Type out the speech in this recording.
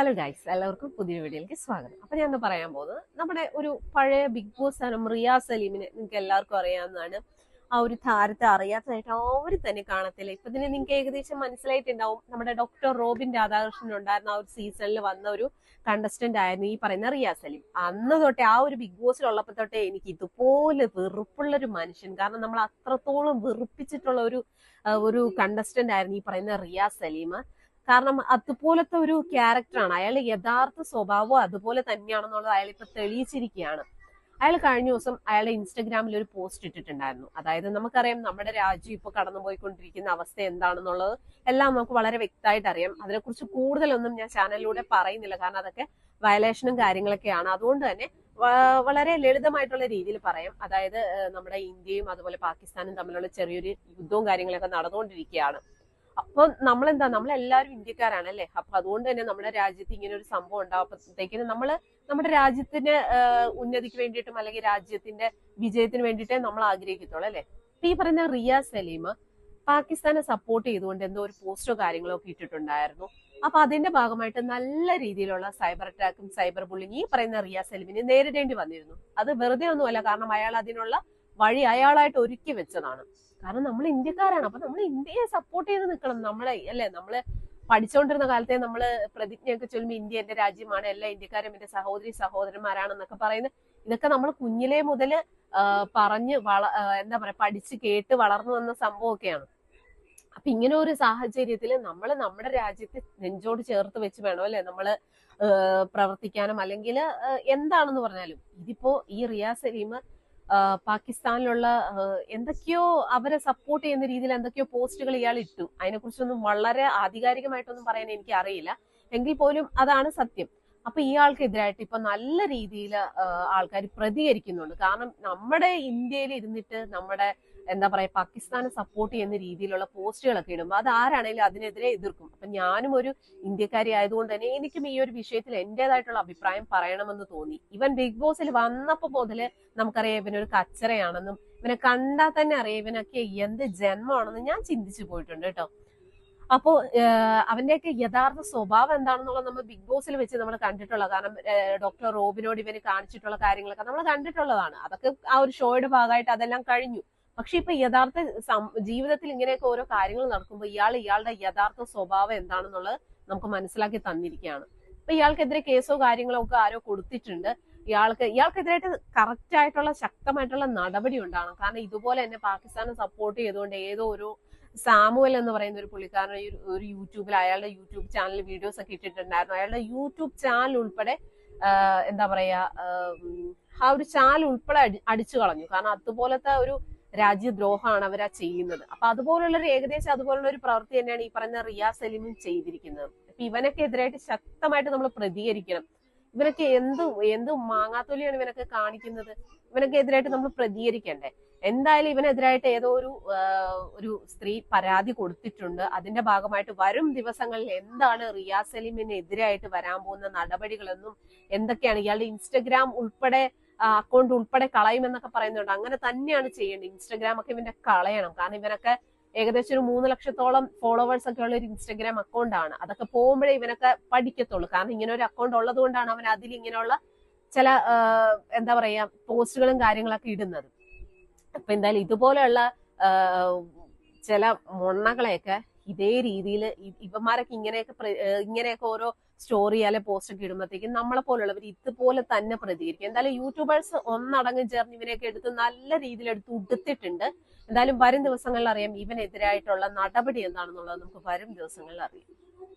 Hello guys എല്ലാവർക്കും പുതിയ വീഡിയോയിലേക്ക് സ്വാഗതം. അപ്പൊ ഞാൻ പറയാൻ പോകുന്നത് നമ്മുടെ ഒരു പഴയ ബിഗ് ബോസ് ആണ് റിയാ സലീമിനെ നിങ്ങൾക്ക് എല്ലാവർക്കും അറിയാവുന്നതാണ്. ആ ഒരു താരത്തെ അറിയാത്തതായിട്ട് ആരും തന്നെ കാണത്തില്ല. ഇപ്പൊ തന്നെ നിങ്ങൾക്ക് ഏകദേശം മനസ്സിലായിട്ടുണ്ടാവും നമ്മുടെ ഡോക്ടർ റോബിൻ രാധാകൃഷ്ണൻ ഉണ്ടായിരുന്ന ആ ഒരു സീസണിൽ വന്ന ഒരു കണ്ടസ്റ്റന്റ് ആയിരുന്നു ഈ പറയുന്ന റിയാ സലീം. അന്ന് തൊട്ടേ ആ ഒരു ബിഗ് ബോസിൽ ഉള്ളപ്പോ തൊട്ടേ എനിക്ക് ഇതുപോലെ വെറുപ്പുള്ള ഒരു മനുഷ്യൻ. കാരണം നമ്മൾ അത്രത്തോളം വെറുപ്പിച്ചിട്ടുള്ള ഒരു ഒരു കണ്ടസ്റ്റന്റ് ആയിരുന്നു ഈ പറയുന്ന റിയാ സലീം. കാരണം അതുപോലത്തെ ഒരു ക്യാരക്ടറാണ്. അയാളുടെ യഥാർത്ഥ സ്വഭാവം അതുപോലെ തന്നെയാണെന്നുള്ളത് അയാൾ ഇപ്പൊ തെളിയിച്ചിരിക്കുകയാണ്. അയാൾ കഴിഞ്ഞ ദിവസം അയാളുടെ ഇൻസ്റ്റഗ്രാമിൽ ഒരു പോസ്റ്റ് ഇട്ടിട്ടുണ്ടായിരുന്നു. അതായത് നമുക്കറിയാം നമ്മുടെ രാജ്യം ഇപ്പൊ കടന്നുപോയിക്കൊണ്ടിരിക്കുന്ന അവസ്ഥ എന്താണെന്നുള്ളത് എല്ലാം നമുക്ക് വളരെ വ്യക്തമായിട്ട് അറിയാം. അതിനെക്കുറിച്ച് കൂടുതലൊന്നും ഞാൻ ചാനലിലൂടെ പറയുന്നില്ല. കാരണം അതൊക്കെ വയലേഷനും കാര്യങ്ങളൊക്കെയാണ്. അതുകൊണ്ട് തന്നെ വളരെ ലളിതമായിട്ടുള്ള രീതിയിൽ പറയാം. അതായത് നമ്മുടെ ഇന്ത്യയും അതുപോലെ പാകിസ്ഥാനും തമ്മിലുള്ള ചെറിയൊരു യുദ്ധവും കാര്യങ്ങളൊക്കെ നടന്നുകൊണ്ടിരിക്കുകയാണ്. അപ്പൊ നമ്മളെന്താ? നമ്മളെല്ലാവരും ഇന്ത്യക്കാരാണ് അല്ലെ അപ്പൊ അതുകൊണ്ട് തന്നെ നമ്മുടെ രാജ്യത്ത് ഇങ്ങനെ ഒരു സംഭവം ഉണ്ടാവുമ്പോഴത്തേക്കിന് നമ്മൾ നമ്മുടെ രാജ്യത്തിന്റെ ഉന്നതിക്ക് വേണ്ടിയിട്ടും അല്ലെങ്കിൽ രാജ്യത്തിന്റെ വിജയത്തിന് വേണ്ടിയിട്ടേ നമ്മൾ ആഗ്രഹിക്കത്തുള്ളൂ അല്ലെ? ഇപ്പൊ ഈ പറയുന്ന റിയ സലീം പാകിസ്ഥാനെ സപ്പോർട്ട് ചെയ്തുകൊണ്ട് എന്തോ ഒരു പോസ്റ്റോ കാര്യങ്ങളോ ഒക്കെ ഇട്ടിട്ടുണ്ടായിരുന്നു. അപ്പൊ അതിന്റെ ഭാഗമായിട്ട് നല്ല രീതിയിലുള്ള സൈബർ അറ്റാക്കും സൈബർ ബുള്ളിങ് ഈ പറയുന്ന റിയ സലീമിന് നേരിടേണ്ടി വന്നിരുന്നു. അത് വെറുതെ ഒന്നുമല്ല കാരണം അയാൾ അതിനുള്ള വഴി അയാളായിട്ട് ഒരുക്കി വെച്ചതാണ്. കാരണം നമ്മൾ ഇന്ത്യക്കാരാണ്. അപ്പൊ നമ്മൾ ഇന്ത്യയെ സപ്പോർട്ട് ചെയ്ത് നിൽക്കണം നമ്മളെ അല്ലെ? നമ്മൾ പഠിച്ചുകൊണ്ടിരുന്ന കാലത്തെ നമ്മൾ പ്രതിജ്ഞയൊക്കെ ചൊല്ലുമ്പോൾ ഇന്ത്യ എന്റെ രാജ്യമാണ്. എല്ലാ ഇന്ത്യക്കാരും എന്റെ സഹോദരി സഹോദരന്മാരാണെന്നൊക്കെ പറയുന്നത് ഇതൊക്കെ നമ്മൾ കുഞ്ഞിലെ മുതൽ പറഞ്ഞ് വള എന്താ പറയാ പഠിച്ച് കേട്ട് വളർന്നു വന്ന സംഭവമൊക്കെയാണ്. അപ്പൊ ഇങ്ങനെ ഒരു സാഹചര്യത്തിൽ നമ്മൾ നമ്മുടെ രാജ്യത്തെ നെഞ്ചോട് ചേർത്ത് വെച്ച് വേണം അല്ലെ? നമ്മൾ പ്രവർത്തിക്കാനും. അല്ലെങ്കിൽ എന്താണെന്ന് പറഞ്ഞാലും ഇതിപ്പോ ഈ റിയാസ് സലീം ആ, പാകിസ്ഥാനിലുള്ള എന്തൊക്കെയോ അവരെ സപ്പോർട്ട് ചെയ്യുന്ന രീതിയിൽ എന്തൊക്കെയോ പോസ്റ്റുകൾ ഇയാൾ ഇട്ടു. അതിനെക്കുറിച്ചൊന്നും വളരെ ആധികാരികമായിട്ടൊന്നും പറയാൻ എനിക്ക് അറിയില്ല. എങ്കിൽ പോലും അതാണ് സത്യം. അപ്പൊ ഇയാൾക്കെതിരായിട്ട് ഇപ്പൊ നല്ല രീതിയിൽ ആൾക്കാർ പ്രതികരിക്കുന്നുണ്ട്. കാരണം നമ്മുടെ ഇന്ത്യയിൽ ഇരുന്നിട്ട് നമ്മുടെ എന്താ പറയാ പാകിസ്ഥാനെ സപ്പോർട്ട് ചെയ്യുന്ന രീതിയിലുള്ള പോസ്റ്റുകളൊക്കെ ഇടുമ്പോൾ അത് ആരാണെങ്കിലും അതിനെതിരെ എതിർക്കും. അപ്പൊ ഞാനും ഒരു ഇന്ത്യക്കാരി ആയതുകൊണ്ട് തന്നെ എനിക്കും ഈ ഒരു വിഷയത്തിൽ എന്റേതായിട്ടുള്ള അഭിപ്രായം പറയണമെന്ന് തോന്നി. ഇവൻ ബിഗ് ബോസിൽ വന്നപ്പോ മുതൽ നമുക്കറിയാം ഇവനൊരു കച്ചറയാണെന്നും ഇവനെ കണ്ടാൽ തന്നെ അറിയാം ഇവനൊക്കെ എന്ത് ജന്മമാണെന്ന് ഞാൻ ചിന്തിച്ചു പോയിട്ടുണ്ട് കേട്ടോ. അപ്പോ അവന്റെ അവന്റെയൊക്കെ യഥാർത്ഥ സ്വഭാവം എന്താണെന്നുള്ളത് നമ്മൾ ബിഗ് ബോസിൽ വെച്ച് നമ്മൾ കണ്ടിട്ടുള്ള കാരണം ഡോക്ടർ റോബിനോട് ഇവന് കാണിച്ചിട്ടുള്ള കാര്യങ്ങളൊക്കെ നമ്മൾ കണ്ടിട്ടുള്ളതാണ്. അതൊക്കെ ആ ഒരു ഷോയുടെ ഭാഗമായിട്ട് അതെല്ലാം കഴിഞ്ഞു. പക്ഷെ ഇപ്പൊ യഥാർത്ഥ ജീവിതത്തിൽ ഇങ്ങനെയൊക്കെ ഓരോ കാര്യങ്ങൾ നടക്കുമ്പോൾ ഇയാൾ ഇയാളുടെ യഥാർത്ഥ സ്വഭാവം എന്താണെന്നുള്ളത് നമുക്ക് മനസ്സിലാക്കി തന്നിരിക്കുകയാണ്. അപ്പൊ ഇയാൾക്കെതിരെ കേസോ കാര്യങ്ങളോ ഒക്കെ ആരോ കൊടുത്തിട്ടുണ്ട്. ഇയാൾക്ക് ഇയാൾക്കെതിരായിട്ട് കറക്റ്റ് ആയിട്ടുള്ള ശക്തമായിട്ടുള്ള നടപടി ഉണ്ടാകണം. കാരണം ഇതുപോലെ തന്നെ പാകിസ്ഥാനെ സപ്പോർട്ട് ചെയ്തുകൊണ്ട് ഏതോ ഒരു സാമുവൽ എന്ന് പറയുന്ന ഒരു പുള്ളിക്കാരൻ ഒരു- യൂട്യൂബിൽ അയാളുടെ യൂട്യൂബ് ചാനൽ വീഡിയോസ് ഒക്കെ ഇട്ടിട്ടുണ്ടായിരുന്നു. അയാളുടെ യൂട്യൂബ് ചാനൽ ഉൾപ്പെടെ എന്താ പറയാ ആ ഒരു ചാനൽ ഉൾപ്പെടെ അടി- അടിച്ചു കളഞ്ഞു. കാരണം അതുപോലത്തെ ഒരു രാജ്യദ്രോഹമാണ് അവർ ആ ചെയ്യുന്നത്. അപ്പൊ അതുപോലുള്ള ഒരു ഏകദേശം അതുപോലുള്ള ഒരു പ്രവൃത്തി തന്നെയാണ് ഈ പറയുന്ന റിയാസ് സലീമും ചെയ്തിരിക്കുന്നത്. അപ്പൊ ഇവനൊക്കെ എതിരായിട്ട് ശക്തമായിട്ട് നമ്മൾ പ്രതികരിക്കണം. ഇവനൊക്കെ എന്ത് എന്ത് മാങ്ങാത്തൊലിയാണ് ഇവനൊക്കെ കാണിക്കുന്നത്? ഇവനൊക്കെ എതിരായിട്ട് നമ്മൾ പ്രതികരിക്കണ്ടേ? എന്തായാലും ഇവനെതിരായിട്ട് ഏതോ ഒരു ഒരു സ്ത്രീ പരാതി കൊടുത്തിട്ടുണ്ട്. അതിന്റെ ഭാഗമായിട്ട് വരും ദിവസങ്ങളിൽ എന്താണ് റിയാസ് സലീമിനെതിരായിട്ട് വരാൻ പോകുന്ന നടപടികളെന്നും എന്തൊക്കെയാണ് ഇയാളുടെ ഇൻസ്റ്റഗ്രാം ഉൾപ്പെടെ അക്കൗണ്ട് ഉൾപ്പെടെ കളയുമെന്നൊക്കെ പറയുന്നുണ്ട്. അങ്ങനെ തന്നെയാണ് ചെയ്യേണ്ടത്. ഇൻസ്റ്റഗ്രാം ഒക്കെ ഇവന്റെ കളയണം. കാരണം ഇവനൊക്കെ ഏകദേശം ഒരു മൂന്ന് ലക്ഷത്തോളം ഫോളോവേഴ്സ് ഒക്കെ ഉള്ള ഒരു ഇൻസ്റ്റഗ്രാം അക്കൗണ്ട് ആണ്. അതൊക്കെ പോകുമ്പോഴേ ഇവനൊക്കെ പഠിക്കത്തുള്ളൂ. കാരണം ഇങ്ങനെ ഒരു അക്കൗണ്ട് ഉള്ളത് കൊണ്ടാണ് അവൻ അതിൽ ഇങ്ങനെയുള്ള ചില എന്താ പറയാ പോസ്റ്റുകളും കാര്യങ്ങളൊക്കെ ഇടുന്നത്. അപ്പൊ എന്തായാലും ഇതുപോലെയുള്ള ചില മൊണ്ണകളെയൊക്കെ ഇതേ രീതിയിൽ ഇവന്മാരൊക്കെ ഇങ്ങനെയൊക്കെ ഇങ്ങനെയൊക്കെ ഓരോ സ്റ്റോറി അല്ലെ പോസ്റ്റ് ഒക്കെ ഇടുമ്പോഴത്തേക്കും നമ്മളെ പോലുള്ളവർ ഇതുപോലെ തന്നെ പ്രതികരിക്കും. എന്തായാലും യൂട്യൂബേഴ്സ് ഒന്നടങ്ങ് ചേർന്ന് ഇവനെയൊക്കെ എടുത്ത് നല്ല രീതിയിൽ എടുത്ത് ഉടുത്തിട്ടുണ്ട്. എന്തായാലും വരും ദിവസങ്ങളിൽ അറിയാം ഇവനെതിരായിട്ടുള്ള നടപടി എന്താണെന്നുള്ളത് നമുക്ക് വരും ദിവസങ്ങളിൽ അറിയാം.